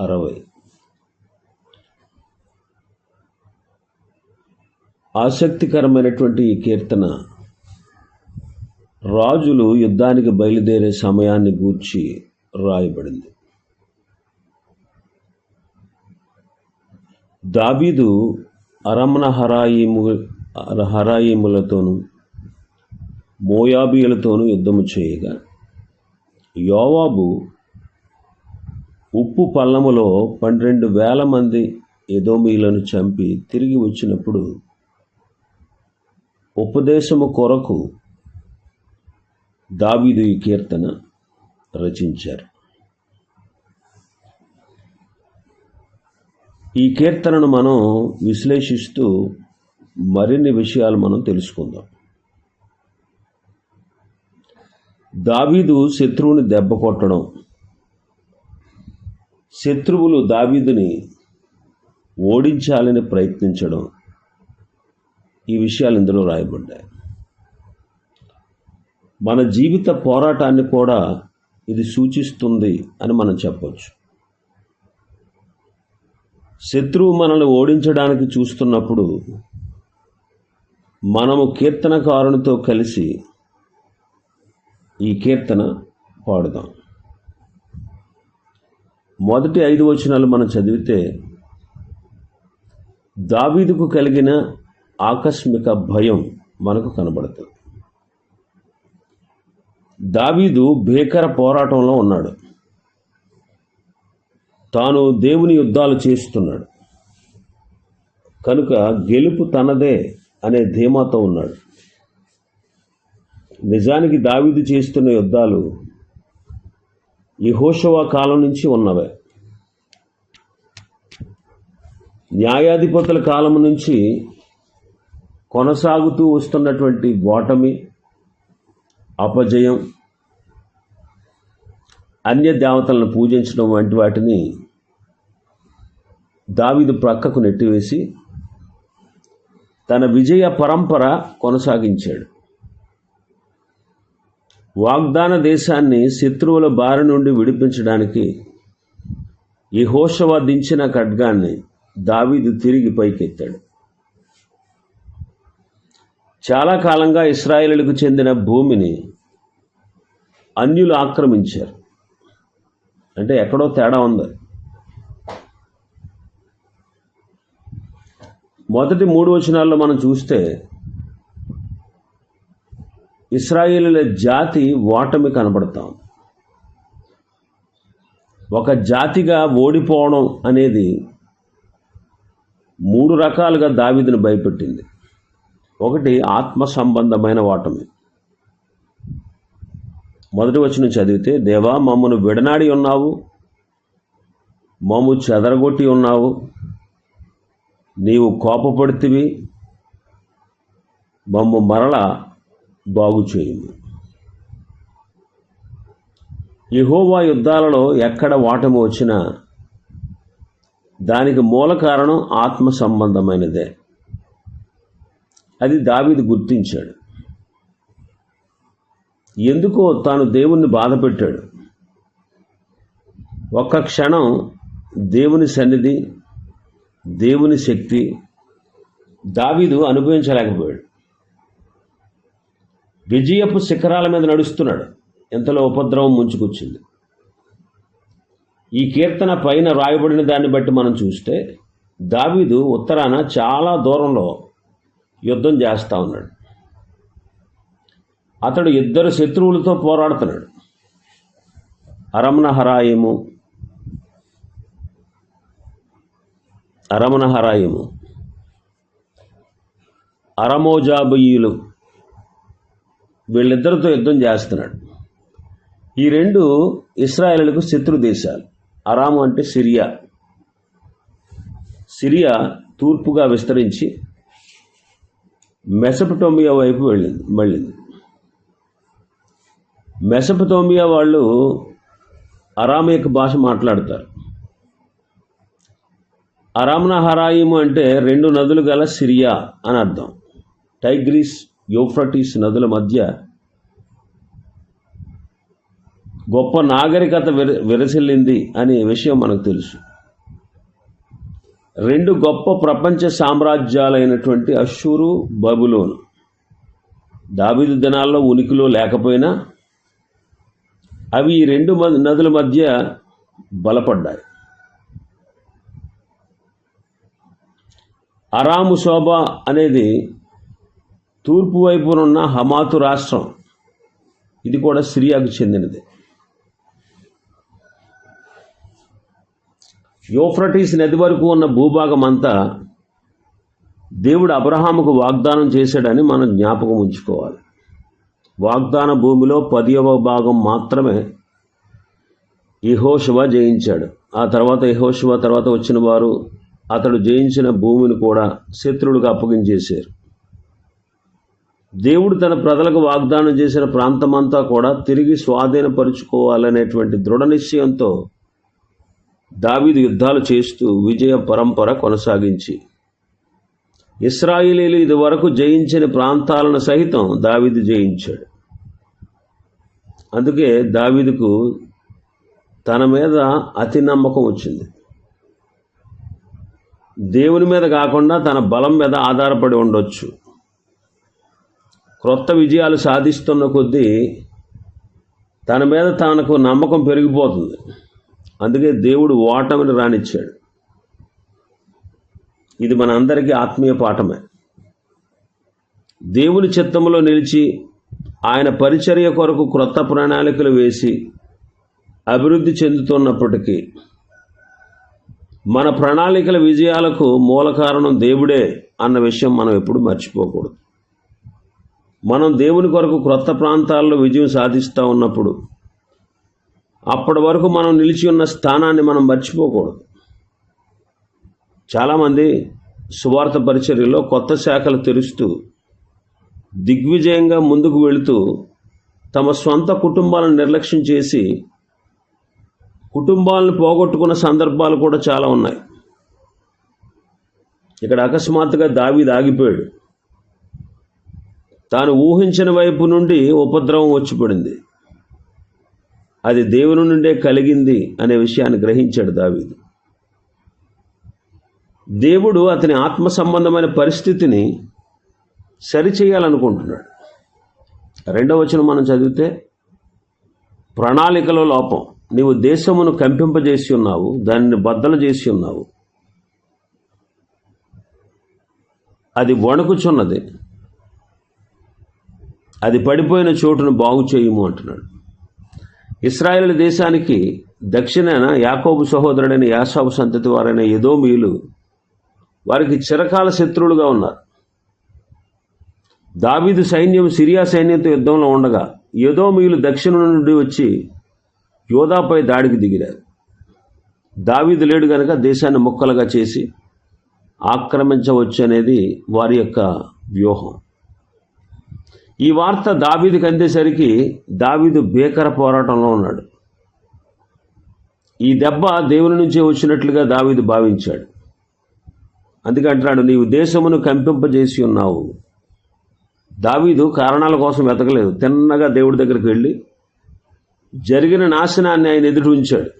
అరవై. ఆసక్తికరమైనటువంటి ఈ కీర్తన రాజులు యుద్ధానికి బయలుదేరే సమయాన్ని గూర్చి రాయబడింది. దావీదు అరమణ హరాయిము హరాయిములతోనూ మోయాబీలతోనూ యుద్ధము చేయగా యోవాబు ఉప్పు పల్లములో పన్నెండు వేల మంది ఎదోమీలను చంపి తిరిగి వచ్చినప్పుడు ఉపదేశము కొరకు దావీదు ఈ కీర్తన రచించారు. ఈ కీర్తనను మనం విశ్లేషిస్తూ మరిన్ని విషయాలు మనం తెలుసుకుందాం. దావీదు శత్రువుని దెబ్బ కొట్టడం శత్రువులు దావీదుని ఓడించాలని ప్రయత్నించడం ఈ విషయాలు ఇందులో రాయబడ్డాయి. మన జీవిత పోరాటాన్ని కూడా ఇది సూచిస్తుంది అని మనం చెప్పవచ్చు శత్రువు మనల్ని ఓడించడానికి చూస్తున్నప్పుడు మనము కీర్తనకారునితో కలిసి ఈ కీర్తన పాడుదాం. మొదటి ఐదు వచనాలు మనం చదివితే దావీదుకు కలిగిన ఆకస్మిక భయం మనకు కనబడుతుంది. దావీదు భీకర పోరాటంలో ఉన్నాడు. తాను దేవుని యుద్ధాలు చేస్తున్నాడు. కనుక గెలుపు తనదే అనే ధీమాతో ఉన్నాడు. నిజానికి దావీదు చేస్తున్న యుద్ధాలు యహోషవ కాలం నుంచి ఉన్నవే. న్యాయాధిపతుల కాలం నుంచి కొనసాగుతూ వస్తున్నటువంటి ఓటమి అపజయం అన్య దేవతలను పూజించడం వంటి వాటిని దావిదు ప్రక్కకు నెట్టివేసి తన విజయ పరంపర కొనసాగించాడు. వాగ్దాన దేశాన్ని శత్రువుల బారి నుండి విడిపించడానికి యహోషవ దించిన ఖడ్గాన్ని దావీదు తిరిగి పైకెత్తాడు. చాలా కాలంగా ఇస్రాయేలులకు చెందిన భూమిని అన్యులు ఆక్రమించారు. అంటే ఎక్కడో తేడా ఉంది. మొదటి మూడు వచనాల్లో మనం చూస్తే ఇస్రాయిలుల జాతి ఓటమి కనబడతాం. ఒక జాతిగా ఓడిపోవడం అనేది మూడు రకాలుగా దావిదిని భయపెట్టింది. ఒకటి ఆత్మ సంబంధమైన ఓటమి. మొదటి వచ్చిన చదివితే దేవా మమ్మను విడనాడి ఉన్నావు మమ్ము చెదరగొట్టి ఉన్నావు నీవు కోపపడితివి మమ్ము మరల బాగు చేయుము యహోవా యుద్ధాలలో ఎక్కడ ఓటమి వచ్చినా దానికి మూల కారణం ఆత్మ సంబంధమైనదే. అది దావిది గుర్తించాడు. ఎందుకో తాను దేవుణ్ణి బాధపెట్టాడు. ఒక్క క్షణం దేవుని సన్నిధి దేవుని శక్తి దావీదు అనుభవించలేకపోయాడు. విజయపు శిఖరాల మీద నడుస్తున్నాడు. ఎంతలో ఉపద్రవం ముంచుకొచ్చింది. ఈ కీర్తన పైన రాయబడిన దాన్ని బట్టి మనం చూస్తే దావీదు ఉత్తరాన చాలా దూరంలో యుద్ధం చేస్తూ ఉన్నాడు. అతడు ఇద్దరు శత్రువులతో పోరాడుతున్నాడు. అరమణహరాయము అరమణహరాయము అరమణ అరమోజాబుయిలు వీళ్ళిద్దరితో యుద్ధం చేస్తున్నాడు. ఈ రెండు ఇస్రాయేలులకు శత్రు దేశాలు. అరాము అంటే సిరియా. సిరియా తూర్పుగా విస్తరించి మెసపటోమియా వైపు వెళ్ళింది మళ్ళింది. మెసపటోమియా వాళ్ళు అరామేక భాష మాట్లాడతారు. అరామ్న హరాయిము అంటే రెండు నదులు గల సిరియా అని అర్థం. టైగ్రీస్ యూఫ్రటీస్ నదుల మధ్య గొప్ప నాగరికత విర విరసిల్లింది అనే విషయం మనకు తెలుసు. రెండు గొప్ప ప్రపంచ సామ్రాజ్యాలైనటువంటి అషూరు బబులోను. దాబిదు దినాల్లో ఉనికిలో లేకపోయినా అవి ఈ రెండు మ- నదుల మధ్య బలపడ్డాయి. అరాము శోభ అనేది తూర్పు వైపునున్న హమాతు రాష్ట్రం ఇది కూడా సిరియాకు చెందినది. యోఫ్రటీస్ నది వరకు ఉన్న భూభాగం అంతా దేవుడు అబ్రహాముకు వాగ్దానం చేశాడని మనం జ్ఞాపకం ఉంచుకోవాలి. వాగ్దాన భూమిలో పదివ భాగం మాత్రమే యహోశివ జయించాడు. ఆ తర్వాత యహోశివ తర్వాత వచ్చిన వారు అతడు జయించిన భూమిని కూడా శత్రువులకు అప్పగించేశారు. దేవుడు తన ప్రజలకు వాగ్దానం చేసిన ప్రాంతమంతా కూడా తిరిగి స్వాధీనపరుచుకోవాలనేటువంటి దృఢ నిశ్చయంతో దావీదు యుద్ధాలు చేస్తూ విజయ పరంపర కొనసాగించి. ఇస్రాయిలీలు ఇదివరకు జయించిన ప్రాంతాలను సహితం దావీదు జయించాడు. అందుకే దావీదుకు తన మీద అతి నమ్మకం వచ్చింది. దేవుని మీద కాకుండా తన బలం మీద ఆధారపడి ఉండొచ్చు. క్రొత్త విజయాలు సాధిస్తున్న కొద్దీ తన మీద తనకు నమ్మకం పెరిగిపోతుంది. అందుకే దేవుడు ఓటమిని రానిచ్చాడు ఇది మన అందరికీ ఆత్మీయ పాఠమే. దేవుని చిత్తంలో నిలిచి ఆయన పరిచర్య కొరకు క్రొత్త ప్రణాళికలు వేసి అభివృద్ధి చెందుతున్నప్పటికీ మన ప్రణాళికల విజయాలకు మూల కారణం దేవుడే అన్న విషయం మనం ఎప్పుడు మర్చిపోకూడదు. మనం దేవుని కొరకు క్రొత్త ప్రాంతాల్లో విజయం సాధిస్తూ ఉన్నప్పుడు అప్పటి వరకు మనం నిలిచి ఉన్న స్థానాన్ని మనం మర్చిపోకూడదు. చాలామంది సువార్త పరిచర్యలో కొత్త శాఖలు తెరుస్తూ దిగ్విజయంగా ముందుకు వెళుతూ తమ స్వంత కుటుంబాలను నిర్లక్ష్యం చేసి కుటుంబాలను పోగొట్టుకున్న సందర్భాలు కూడా చాలా ఉన్నాయి. ఇక్కడ అకస్మాత్తుగా దావి ఆగిపోయాడు. తాను ఊహించిన వైపు నుండి ఉపద్రవం వచ్చి పడింది అది దేవుని నుండే కలిగింది అనే విషయాన్ని గ్రహించాడు దావీదు. దేవుడు అతని ఆత్మ సంబంధమైన పరిస్థితిని సరిచేయాలనుకుంటున్నాడు. రెండవ వచనం మనం చదివితే ప్రణాళికలో లోపం. నీవు దేశమును కంపింపజేసి ఉన్నావు దానిని బద్దలు చేసి ఉన్నావు. అది వణుకుచున్నది. అది పడిపోయిన చోటును బాగు చేయము అంటున్నాడు. ఇస్రాయేల్ దేశానికి దక్షిణాన యాకోబు సహోదరుడైన యాసాబు సంతతి వారైన ఎదోమీయులు వారికి చిరకాల శత్రువులుగా ఉన్నారు. దావీదు సైన్యం సిరియా సైన్యంతో యుద్ధంలో ఉండగా ఎదోమీయులు దక్షిణం నుండి వచ్చి యోధాపై దాడికి దిగిరారు. దావీదు లేడు గనక దేశాన్ని ముక్కలుగా చేసి ఆక్రమించవచ్చు అనేది వారి యొక్క వ్యూహం. ఈ వార్త దావీదుకి అందేసరికి దావీదు భీకర పోరాటంలో ఉన్నాడు. ఈ దెబ్బ దేవుని నుంచే వచ్చినట్లుగా దావీదు భావించాడు. అందుకే అంటున్నాడు నీవు దేశమును కంపింపజేసి ఉన్నావు. దావీదు కారణాల కోసం వెతకలేదు. తిన్నగా దేవుడి దగ్గరికి వెళ్ళి జరిగిన నాశనాన్ని ఆయన ఎదుటి ఉంచాడు.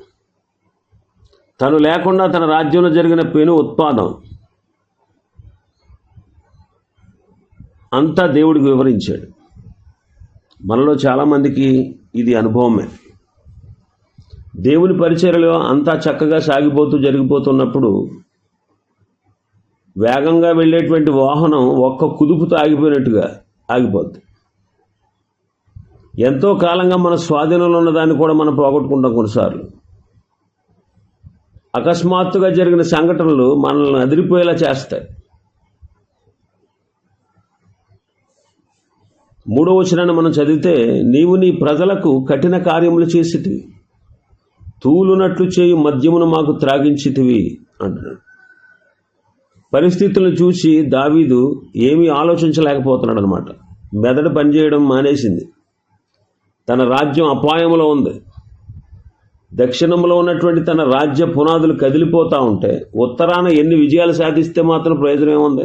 తను లేకుండా తన రాజ్యంలో జరిగిన పెను ఉత్పాదం. అంతా దేవుడికి వివరించాడు. మనలో చాలామందికి ఇది అనుభవమే. దేవుని పరిచర్లో అంతా చక్కగా సాగిపోతూ జరిగిపోతున్నప్పుడు వేగంగా వెళ్ళేటువంటి వాహనం ఒక్క కుదుపుతో ఆగిపోయినట్టుగా ఆగిపోద్ది. ఎంతో కాలంగా మన స్వాధీనంలో ఉన్నదాన్ని కూడా మనం పోగొట్టుకుంటాం కొన్నిసార్లు. అకస్మాత్తుగా జరిగిన సంఘటనలు మనల్ని అదిరిపోయేలా చేస్తాయి. మూడో వచనాన్ని మనం చదివితే నీవు నీ ప్రజలకు కఠిన కార్యములు చేసిటివి. తూలునట్లు చేయు మద్యమును మాకు త్రాగించితివి అంటున్నాడు. పరిస్థితులను చూసి దావీదు ఏమీ ఆలోచించలేకపోతున్నాడు అనమాట మెదడు పనిచేయడం మానేసింది. తన రాజ్యం అపాయంలో ఉంది. దక్షిణంలో ఉన్నటువంటి తన రాజ్య పునాదులు కదిలిపోతూ ఉంటే ఉత్తరాన ఎన్ని విజయాలు సాధిస్తే మాత్రం ప్రయోజనం ఏముంది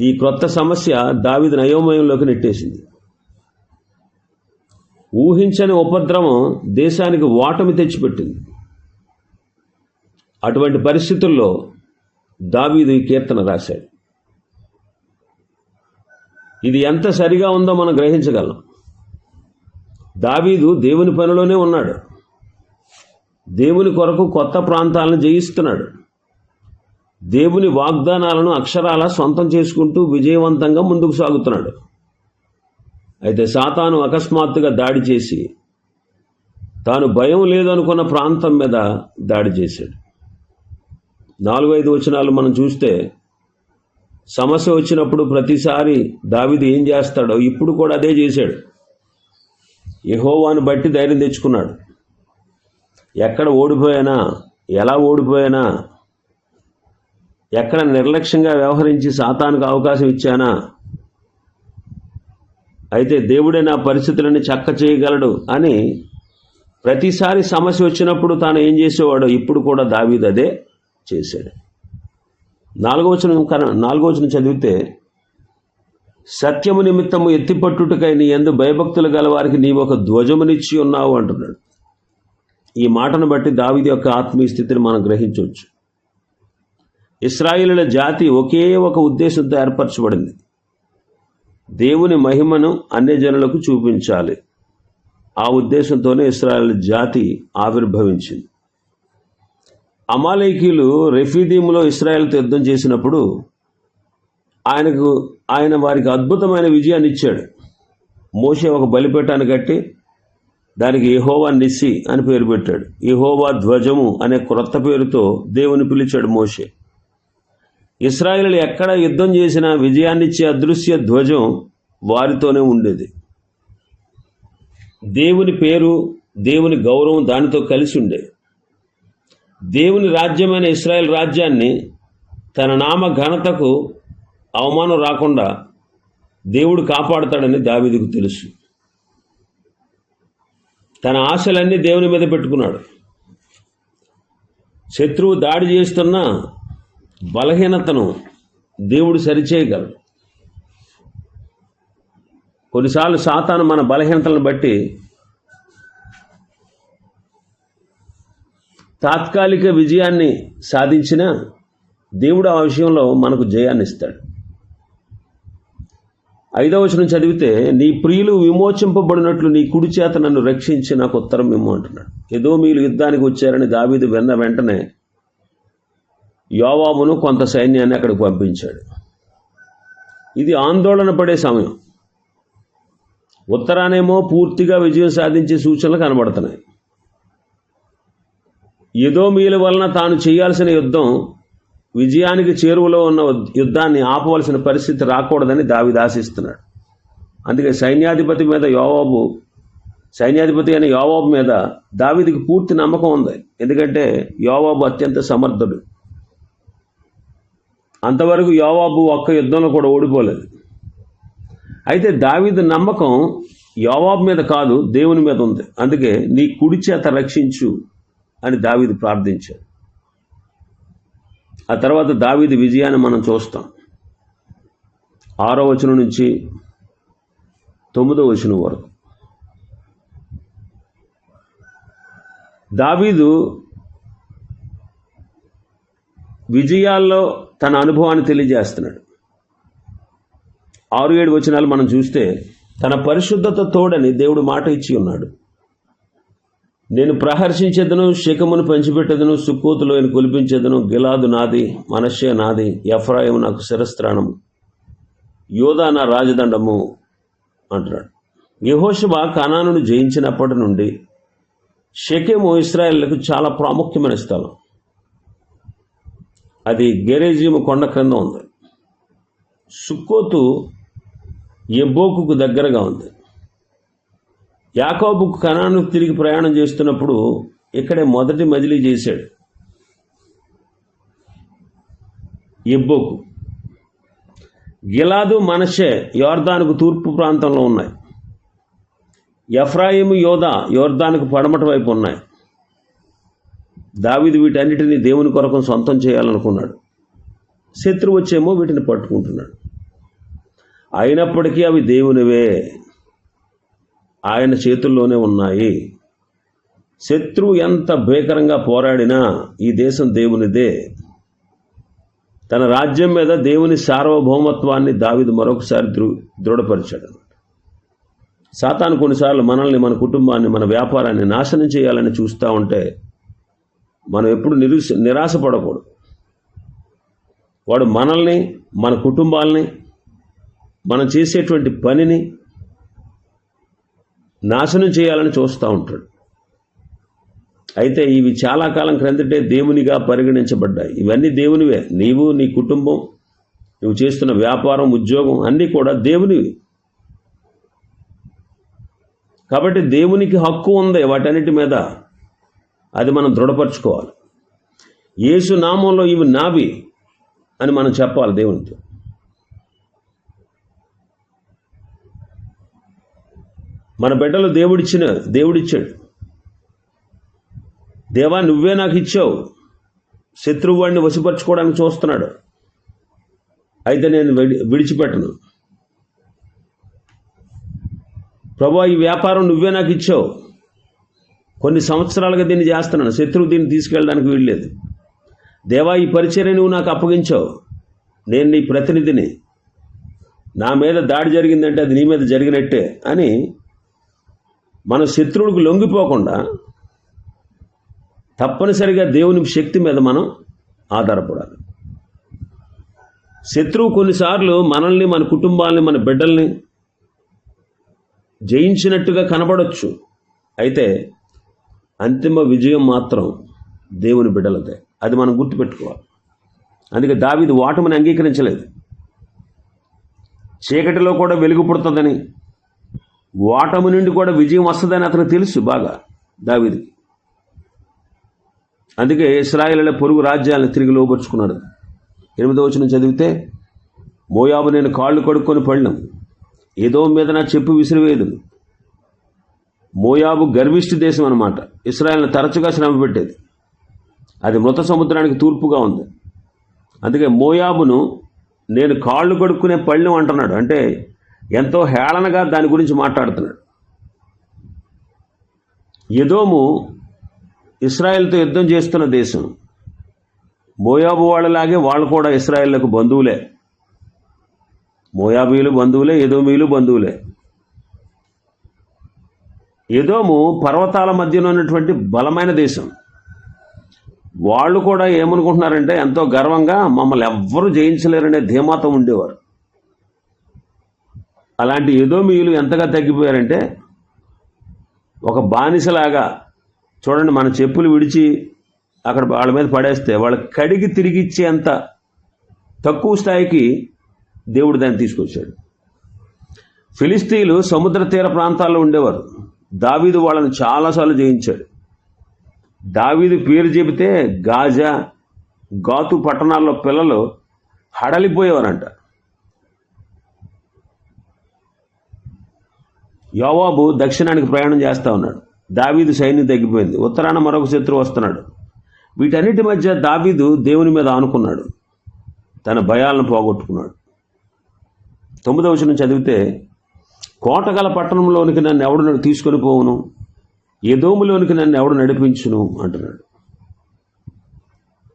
ఈ క్రొత్త సమస్య దావిది నయోమయంలోకి నెట్టేసింది. ఊహించని ఉపద్రవం దేశానికి ఓటమి తెచ్చిపెట్టింది. అటువంటి పరిస్థితుల్లో దావీదు ఈ కీర్తన రాశాడు. ఇది ఎంత సరిగా ఉందో మనం గ్రహించగలం. దావీదు దేవుని పనిలోనే ఉన్నాడు. దేవుని కొరకు కొత్త ప్రాంతాలను జయిస్తున్నాడు. దేవుని వాగ్దానాలను అక్షరాల సొంతం చేసుకుంటూ విజయవంతంగా ముందుకు సాగుతున్నాడు. అయితే సాతాను అకస్మాత్తుగా దాడి చేసి తాను భయం లేదనుకున్న ప్రాంతం మీద దాడి చేశాడు. నాలుగైదు వచనాలు మనం చూస్తే సమస్య వచ్చినప్పుడు ప్రతిసారి దావిది ఏం చేస్తాడో ఇప్పుడు కూడా అదే చేశాడు. యహోవాను బట్టి ధైర్యం తెచ్చుకున్నాడు. ఎక్కడ ఓడిపోయానా? ఎలా ఓడిపోయానా? ఎక్కడ నిర్లక్ష్యంగా వ్యవహరించి సాతానికి అవకాశం ఇచ్చానా? అయితే దేవుడే నా పరిస్థితులని చక్క చేయగలడు అని ప్రతిసారి సమస్య వచ్చినప్పుడు తాను ఏం చేసేవాడో? ఇప్పుడు కూడా దావీద్ అదే చేశాడు. నాలుగవచనం కన నాలుగవచనం చదివితే సత్యము నిమిత్తము ఎత్తిపట్టుటకై నీ ఎందు భయభక్తులు గల వారికి నీవు ఒక ధ్వజమునిచ్చి ఉన్నావు అంటున్నాడు. ఈ మాటను బట్టి దావిది యొక్క ఆత్మీయ స్థితిని మనం గ్రహించవచ్చు. ఇస్రాయిలుల జాతి ఒకే ఒక ఉద్దేశంతో ఏర్పరచబడింది. దేవుని మహిమను అన్ని జనులకు చూపించాలి. ఆ ఉద్దేశంతోనే ఇస్రాయల్ జాతి ఆవిర్భవించింది. అమాలేకీలు రెఫీదీములో ఇస్రాయల్తో యుద్ధం చేసినప్పుడు ఆయనకు ఆయన వారికి అద్భుతమైన విజయాన్ని ఇచ్చాడు. మోషే ఒక బలిపేటాన్ని కట్టి దానికి యహోవా నిస్సి అని పేరు పెట్టాడు. యహోవా ధ్వజము అనే క్రొత్త పేరుతో దేవుని పిలిచాడు మోషే. ఇస్రాయిలు ఎక్కడ యుద్ధం చేసినా విజయాన్నిచ్చే అదృశ్య ధ్వజం వారితోనే ఉండేది. దేవుని పేరు దేవుని గౌరవం దానితో కలిసి ఉండే. దేవుని రాజ్యమైన ఇస్రాయల్ రాజ్యాన్ని తన నామ ఘనతకు అవమానం రాకుండా దేవుడు కాపాడతాడని దావిదికు తెలుసు. తన ఆశలన్నీ దేవుని మీద పెట్టుకున్నాడు. శత్రువు దాడి చేస్తున్న బలహీనతను దేవుడు సరిచేయగలడు. కొన్నిసార్లు సాతాను మన బలహీనతలను బట్టి తాత్కాలిక విజయాన్ని సాధించిన దేవుడు ఆ విషయంలో మనకు జయాన్ని ఇస్తాడు. ఐదవ వచనం చదివితే నీ ప్రియులు విమోచింపబడినట్లు నీ కుడి చేత నన్ను రక్షించి నాకు ఉత్తరం ఇమ్ము అంటున్నాడు. ఏదో మీరు యుద్ధానికి వచ్చారని దావీదు వెన్న వెంటనే యోవాబును కొంత సైన్యాన్ని అక్కడికి పంపించాడు. ఇది ఆందోళన పడే సమయం. ఉత్తరానేమో పూర్తిగా విజయం సాధించే సూచనలు కనబడుతున్నాయి. యదోమీల వలన తాను చేయాల్సిన యుద్ధం విజయానికి చేరువలో ఉన్న యుద్ధాన్ని ఆపవలసిన పరిస్థితి రాకూడదని దావిదాశిస్తున్నాడు అందుకే సైన్యాధిపతి మీద యోవాబు సైన్యాధిపతి అయిన యోవాబు మీద దావిదికి పూర్తి నమ్మకం ఉంది. ఎందుకంటే యోవాబు అత్యంత సమర్థుడు. అంతవరకు యోవాబు ఒక్క యుద్ధంలో కూడా ఓడిపోలేదు. అయితే దావీదు నమ్మకం యోవాబు మీద కాదు దేవుని మీద ఉంది. అందుకే నీ కుడి చేత రక్షించు అని దావీదు ప్రార్థించాడు. ఆ తర్వాత దావీదు విజయాన్ని మనం చూస్తాం. ఆరో వచనం నుంచి తొమ్మిదో వచనం వరకు. దావీదు విజయాల్లో తన అనుభవాన్ని తెలియజేస్తున్నాడు. ఆరు ఏడు వచనాలు మనం చూస్తే తన పరిశుద్ధత తోడని దేవుడు మాట ఇచ్చి ఉన్నాడు. నేను ప్రహర్షించేదను శకమును పంచిపెట్టేదను సుక్కోతులో కొలిపించేదను గిలాదు నాది మనషే నాది ఎఫ్రాయిం నాకు శిరస్త్రాణము యోధా నా రాజదండము అంటున్నాడు. యహోషబ కనానును జయించినప్పటి నుండి షెకెము ఇస్రాయేళ్ళకు చాలా ప్రాముఖ్యమైన స్థలం. అది గెరేజీము కొండ క్రింద ఉంది. సుక్కోతు ఎబ్బోకు దగ్గరగా ఉంది. యాకోబు కణాను తిరిగి ప్రయాణం చేస్తున్నప్పుడు ఇక్కడే మొదటి మజిలీ చేశాడు. ఎబ్బోకు గిలాదు మనషే యోర్దానుకు తూర్పు ప్రాంతంలో ఉన్నాయి. ఎఫ్రాయిము యోధ యోర్దానుకు పడమటి వైపు ఉన్నాయి. దావిది వీటన్నిటిని దేవుని కొరకు సొంతం చేయాలనుకున్నాడు. శత్రువు వచ్చేమో వీటిని పట్టుకుంటున్నాడు. అయినప్పటికీ అవి దేవునివే. ఆయన చేతుల్లోనే ఉన్నాయి. శత్రువు ఎంత భీకరంగా పోరాడినా ఈ దేశం దేవునిదే. తన రాజ్యం మీద దేవుని సార్వభౌమత్వాన్ని దావిది మరొకసారి దృ దృఢపరిచాడు. సాతాను కొన్నిసార్లు మనల్ని మన కుటుంబాన్ని మన వ్యాపారాన్ని నాశనం చేయాలని చూస్తూ ఉంటే మనం ఎప్పుడు నిరుస నిరాశపడకూడదు. వాడు మనల్ని మన కుటుంబాలని మనం చేసేటువంటి పనిని నాశనం చేయాలని చూస్తూ ఉంటాడు. అయితే ఇవి చాలా కాలం క్రిందటే దేవునిగా పరిగణించబడ్డాయి. ఇవన్నీ దేవునివే. నీవు నీ కుటుంబం నువ్వు చేస్తున్న వ్యాపారం ఉద్యోగం అన్నీ కూడా దేవునివి. కాబట్టి దేవునికి హక్కు ఉంది వాటన్నిటి మీద. అది మనం దృఢపరచుకోవాలి. యేసు నామంలో ఇవి నావి అని మనం చెప్పాలి దేవునితో మన బిడ్డలు దేవుడిచ్చిన దేవుడిచ్చాడు. దేవా నువ్వే నాకు ఇచ్చావు. శత్రువు వాడిని వశపరచుకోవడానికి చూస్తున్నాడు. అయితే నేను విడి విడిచిపెట్టను. ప్రభా ఈ వ్యాపారం నువ్వే నాకు ఇచ్చావు. కొన్ని సంవత్సరాలుగా దీన్ని చేస్తున్నాను శత్రువు దీన్ని తీసుకెళ్ళడానికి వీల్లేదు. దేవా ఈ పరిచర్య నువ్వు నాకు అప్పగించావు. నేను నీ ప్రతినిధిని. నా మీద దాడి జరిగిందంటే అది నీ మీద జరిగినట్టే అని మన శత్రువుడికి లొంగిపోకుండా తప్పనిసరిగా దేవుని శక్తి మీద మనం ఆధారపడాలి. శత్రువు కొన్నిసార్లు మనల్ని మన కుటుంబాలని మన బిడ్డల్ని జయించినట్టుగా కనబడవచ్చు అయితే అంతిమ విజయం మాత్రం దేవుని బిడ్డలదే. అది మనం గుర్తుపెట్టుకోవాలి. అందుకే దావిది ఓటమిని అంగీకరించలేదు. చీకటిలో కూడా వెలుగు పుడుతుందని ఓటమి నుండి కూడా విజయం వస్తుందని అతనికి తెలుసు బాగా దావిదికి. అందుకే ఇస్రాయేలీల పొరుగు రాజ్యాలను తిరిగి లోపరుచుకున్నాడు ఎనిమిదో వచ్చిన చదివితే మోయాబు నేను కాళ్ళు కడుక్కొని పడినాం ఏదో మీద నా చెప్పు విసిరివేయదు మోయాబు గర్విష్ఠ దేశం అనమాట ఇస్రాయల్ని తరచుగా శ్రమ పెట్టేది. అది మృత సముద్రానికి తూర్పుగా ఉంది. అందుకే మోయాబును నేను కాళ్ళు కడుక్కునే పళ్ళెం అంటున్నాడు. అంటే ఎంతో హేళనగా దాని గురించి మాట్లాడుతున్నాడు. ఎదోము ఇస్రాయెల్తో యుద్ధం చేస్తున్న దేశం. మోయాబు వాళ్ళలాగే వాళ్ళు కూడా ఇస్రాయేళ్ళకు బంధువులే. మోయాబీలు బంధువులే ఎదోమీలు బంధువులే. ఏదోము పర్వతాల మధ్యలో ఉన్నటువంటి బలమైన దేశం. వాళ్ళు కూడా ఏమనుకుంటున్నారంటే ఎంతో గర్వంగా మమ్మల్ని ఎవ్వరూ జయించలేరనే ధీమాతో ఉండేవారు. అలాంటి ఎదోమీయులు ఎంతగా తగ్గిపోయారంటే ఒక బానిసలాగా చూడండి మన చెప్పులు విడిచి అక్కడ వాళ్ళ మీద పడేస్తే వాళ్ళ కడిగి తిరిగిచ్చేంత తక్కువ స్థాయికి దేవుడు దాన్ని తీసుకొచ్చాడు. ఫిలిస్తీన్లు సముద్ర తీర ప్రాంతాల్లో ఉండేవారు. దావీదు వాళ్ళని చాలాసార్లు జయించాడు. దావీదు పేరు చెబితే గాజా గాతు పట్టణాల్లో పిల్లలు హడలిపోయేవారంట. యోవాబు దక్షిణానికి ప్రయాణం చేస్తూ ఉన్నాడు. దావీదు సైన్యం తగ్గిపోయింది. ఉత్తరాన మరొక శత్రువు వస్తున్నాడు. వీటన్నిటి మధ్య దావీదు దేవుని మీద ఆనుకున్నాడు. తన భయాలను పోగొట్టుకున్నాడు. తొమ్మిదవ వచనం చదివితే కోటగల పట్టణంలోనికి నన్ను ఎవడు నన్ను తీసుకొని పోవును? ఎదోములోనికి నన్ను ఎవడు నడిపించును? అంటున్నాడు.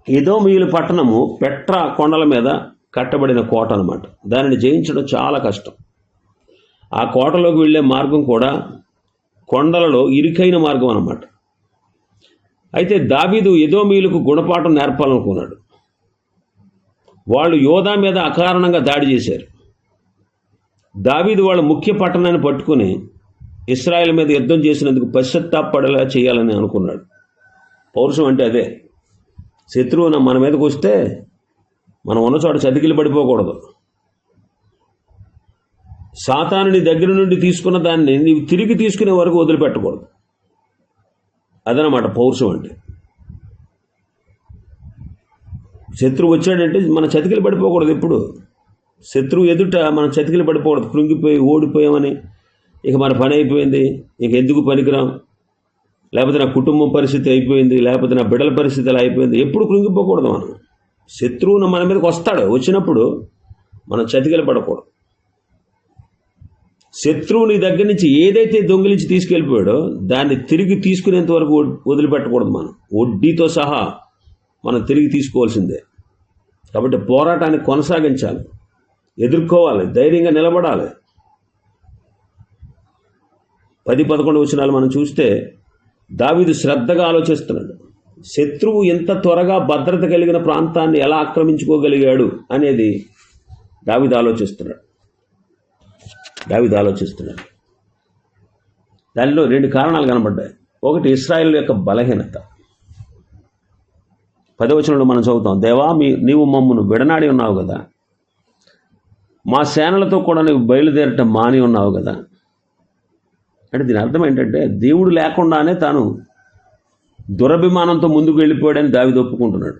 ఎదోమియుల పట్టణము పెట్రా కొండల మీద కట్టబడిన కోట అనమాట దానిని జయించడం చాలా కష్టం. ఆ కోటలోకి వెళ్ళే మార్గం కూడా కొండలలో ఇరుకైన మార్గం అనమాట అయితే దావీదు ఎదోమీయులకు గుణపాఠం నేర్పాలనుకున్నాడు. వాళ్ళు యోధా మీద అకారణంగా దాడి చేశారు. దావీదు వాళ్ళ ముఖ్య పట్టణాన్ని పట్టుకుని ఇస్రాయల్ మీద యుద్ధం చేసినందుకు పశ్చత్తాపడేలా చేయాలని అనుకున్నాడు. పౌరుషం అంటే అదే. శత్రువు మన మీదకి వస్తే మనం ఉన్న చోట చతికిలు పడిపోకూడదు. సాతానుని దగ్గర నుండి తీసుకున్న దాన్ని నీవు తిరిగి తీసుకునే వరకు వదిలిపెట్టకూడదు. అదనమాట పౌరుషం అంటే. శత్రువు వచ్చాడంటే మన చతికిలు పడిపోకూడదు ఎప్పుడు? శత్రువు ఎదుట మనం చతికిలు పడిపోకూడదు కృంగిపోయి ఓడిపోయామని ఇక మన పని అయిపోయింది. ఇక ఎందుకు పనికిరాం? లేకపోతే నా కుటుంబం పరిస్థితి అయిపోయింది లేకపోతే నా బిడ్డల పరిస్థితి అలా అయిపోయింది. ఎప్పుడు కృంగిపోకూడదు మనం. శత్రువును మన మీదకి వస్తాడు. వచ్చినప్పుడు మనం చతికిలు పడకూడదు. శత్రువు నీ దగ్గర నుంచి ఏదైతే దొంగిలించి తీసుకెళ్ళిపోయాడో దాన్ని తిరిగి తీసుకునేంత వరకు వదిలిపెట్టకూడదు మనం. వడ్డీతో సహా మనం తిరిగి తీసుకోవాల్సిందే. కాబట్టి పోరాటాన్ని కొనసాగించాలి. ఎదుర్కోవాలి ధైర్యంగా నిలబడాలి. పది పదకొండు వచనాలు మనం చూస్తే దావీదు శ్రద్ధగా ఆలోచిస్తున్నాడు. శత్రువు ఎంత త్వరగా భద్రత కలిగిన ప్రాంతాన్ని ఎలా ఆక్రమించుకోగలిగాడు అనేది దావీదు ఆలోచిస్తున్నాడు. దావీదు ఆలోచిస్తున్నాడు. దానిలో రెండు కారణాలు కనబడ్డాయి. ఒకటి ఇస్రాయిల్ యొక్క బలహీనత. పదవచనంలో మనం చదువుతాం దేవా మీ నీవు మమ్మను విడనాడి ఉన్నావు కదా మా సేనలతో కూడా నువ్వు బయలుదేరటం మాని ఉన్నావు కదా. అంటే దీని అర్థం ఏంటంటే దేవుడు లేకుండానే తాను దురభిమానంతో ముందుకు వెళ్ళిపోయాడని దావిది ఒప్పుకుంటున్నాడు.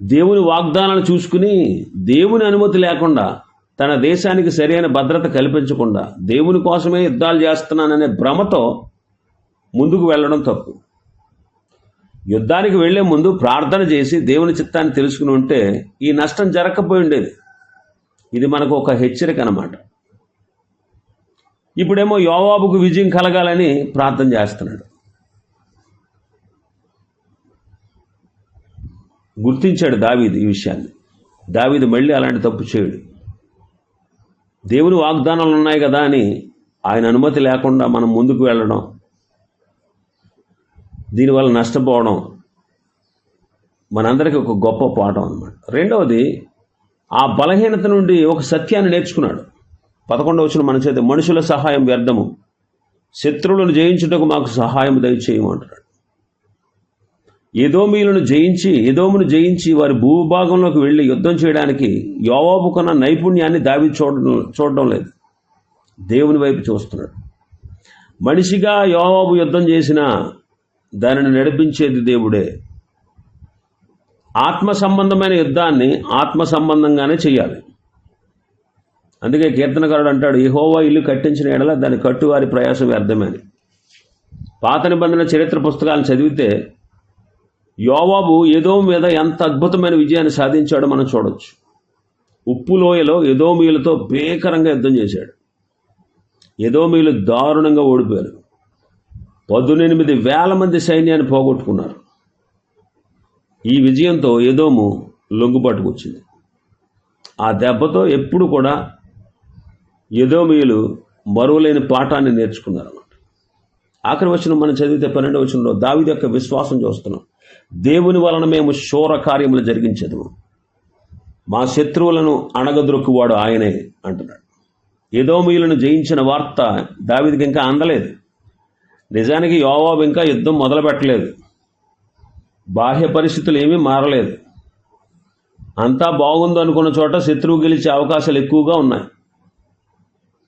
దేవుని వాగ్దానాలు చూసుకుని దేవుని అనుమతి లేకుండా తన దేశానికి సరైన భద్రత కల్పించకుండా దేవుని కోసమే యుద్ధాలు చేస్తున్నాననే భ్రమతో ముందుకు వెళ్ళడం తప్పు. యుద్ధానికి వెళ్ళే ముందు ప్రార్థన చేసి దేవుని చిత్తాన్ని తెలుసుకుని ఉంటే ఈ నష్టం జరగకపోయి ఉండేది. ఇది మనకు ఒక హెచ్చరిక అనమాట ఇప్పుడేమో యోవాబుకు విజయం కలగాలని ప్రార్థన చేస్తున్నాడు. గుర్తించాడు దావీది ఈ విషయాన్ని. దావీది మళ్ళీ అలాంటి తప్పు చేయడు. దేవుని వాగ్దానాలు ఉన్నాయి కదా అని ఆయన అనుమతి లేకుండా మనం ముందుకు వెళ్ళడం దీనివల్ల నష్టపోవడం మనందరికీ ఒక గొప్ప పాఠం అనమాట రెండవది ఆ బలహీనత నుండి ఒక సత్యాన్ని నేర్చుకున్నాడు. పదకొండవ వచ్చిన మన చేత మనుషుల సహాయం వ్యర్థము. శత్రువులను జయించుటకు మాకు సహాయం దయచేయమంటున్నాడు ఎదోమీలను జయించి ఎదోమును జయించి వారి భూభాగంలోకి వెళ్ళి యుద్ధం చేయడానికి యోవాబు కొన్న నైపుణ్యాన్ని దావి చూడడం చూడడం లేదు. దేవుని వైపు చూస్తున్నాడు. మనిషిగా యోవాబు యుద్ధం చేసిన దానిని నడిపించేది దేవుడే. ఆత్మ సంబంధమైన యుద్ధాన్ని ఆత్మ సంబంధంగానే చేయాలి అందుకే కీర్తనకారుడు అంటాడు యెహోవా ఇల్లు కట్టించిన ఎడల దాని కట్టువారి ప్రయాసం వ్యర్థమని పాత నిబంధన చరిత్ర పుస్తకాలను చదివితే యోవాబు ఏదో మీద ఎంత అద్భుతమైన విజయాన్ని సాధించాడో మనం చూడొచ్చు. ఉప్పు లోయలో ఎదోమీలతో భీకరంగా యుద్ధం చేశాడు. ఎదోమీలు దారుణంగా ఓడిపోయారు. పదునెనిమిది వేల మంది సైన్యాన్ని పోగొట్టుకున్నారు. ఈ విజయంతో ఏదోము లొంగుబాటుకు వచ్చింది ఆ దెబ్బతో ఎప్పుడు కూడా ఎదోమీయులు మరువలేని పాఠాన్ని నేర్చుకున్నారు అన్నమాట ఆఖరి వచనం మనం చదివితే పన్నెండవ వచనంలో దావిది యొక్క విశ్వాసం చూస్తున్నాం. దేవుని వలన మేము శూర కార్యములు జరిగించదు. మా శత్రువులను అణగద్రొక్కువాడు ఆయనే అంటున్నాడు. ఎదోమీయులను జయించిన వార్త దావిదికి ఇంకా అందలేదు. నిజానికి యోవాబు ఇంకా యుద్ధం మొదలు పెట్టలేదు బాహ్య పరిస్థితులు ఏమీ మారలేదు. అంతా బాగుంది అనుకున్న చోట శత్రువు గెలిచే అవకాశాలు ఎక్కువగా ఉన్నాయి.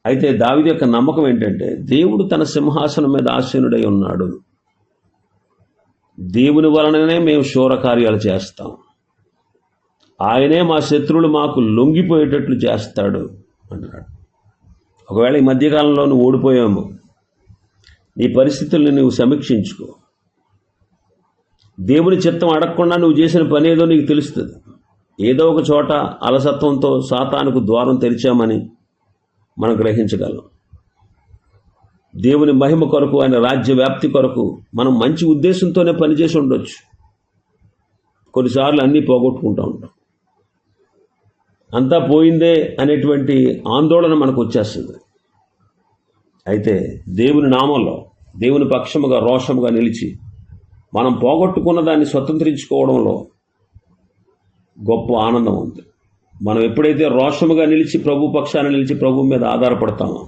అయితే దావిది యొక్క నమ్మకం ఏంటంటే దేవుడు తన సింహాసనం మీద ఆసీనుడై ఉన్నాడు. దేవుని వలననే మేము శూర కార్యాలు చేస్తాం. ఆయనే మా శత్రువులు మాకు లొంగిపోయేటట్లు చేస్తాడు అంటున్నాడు. ఒకవేళ ఈ మధ్యకాలంలో నువ్వు ఓడిపోయాము నీ పరిస్థితుల్ని నువ్వు సమీక్షించుకో. దేవుని చిత్తం అడగకుండా నువ్వు చేసిన పని ఏదో నీకు తెలుస్తుంది. ఏదో ఒక చోట అలసత్వంతో సాతానుకు ద్వారం తెరిచామని మనం గ్రహించగలం. దేవుని మహిమ కొరకు ఆయన రాజ్య వ్యాప్తి కొరకు మనం మంచి ఉద్దేశంతోనే పనిచేసి ఉండొచ్చు. కొన్నిసార్లు అన్నీ పోగొట్టుకుంటూ ఉంటాం. అంతా పోయిందే అనేటువంటి ఆందోళన మనకు వచ్చేస్తుంది. అయితే దేవుని నామంలో దేవుని పక్షముగా రోషముగా నిలిచి మనం పోగొట్టుకున్న దాన్ని స్వతంత్రించుకోవడంలో గొప్ప ఆనందం ఉంది. మనం ఎప్పుడైతే రోషముగా నిలిచి ప్రభు పక్షాన నిలిచి ప్రభు మీద ఆధారపడతామో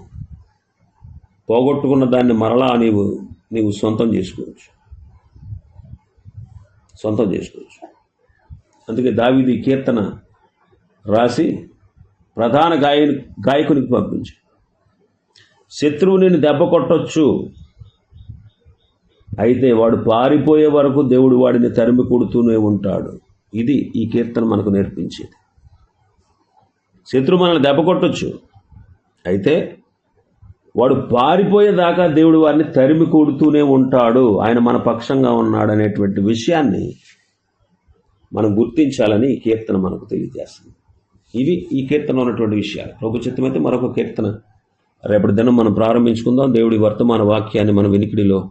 పోగొట్టుకున్న దాన్ని మరలా నీవు నీవు సొంతం చేసుకోవచ్చు. సొంతం చేసుకోవచ్చు. అందుకే దావిది కీర్తన రాసి ప్రధాన గాయని గాయకునికి పంపించు శత్రువు నేను దెబ్బ కొట్టొచ్చు అయితే వాడు పారిపోయే వరకు దేవుడు వాడిని తరిమి కొడుతూనే ఉంటాడు. ఇది ఈ కీర్తన మనకు నేర్పించేది. శత్రు మనల్ని దెబ్బ కొట్టొచ్చు. అయితే వాడు పారిపోయేదాకా దేవుడు వారిని తరిమి కొడుతూనే ఉంటాడు. ఆయన మన పక్షంగా ఉన్నాడు అనేటువంటి విషయాన్ని మనం గుర్తించాలని ఈ కీర్తన మనకు తెలియజేస్తుంది. ఇవి ఈ కీర్తన ఉన్నటువంటి విషయాలు. ప్రభు చిత్తమైతే మరొక కీర్తన. రేపటి దినం మనం ప్రారంభించుకుందాం. దేవుడి వర్తమాన వాక్యాన్ని మన వినికిడిలో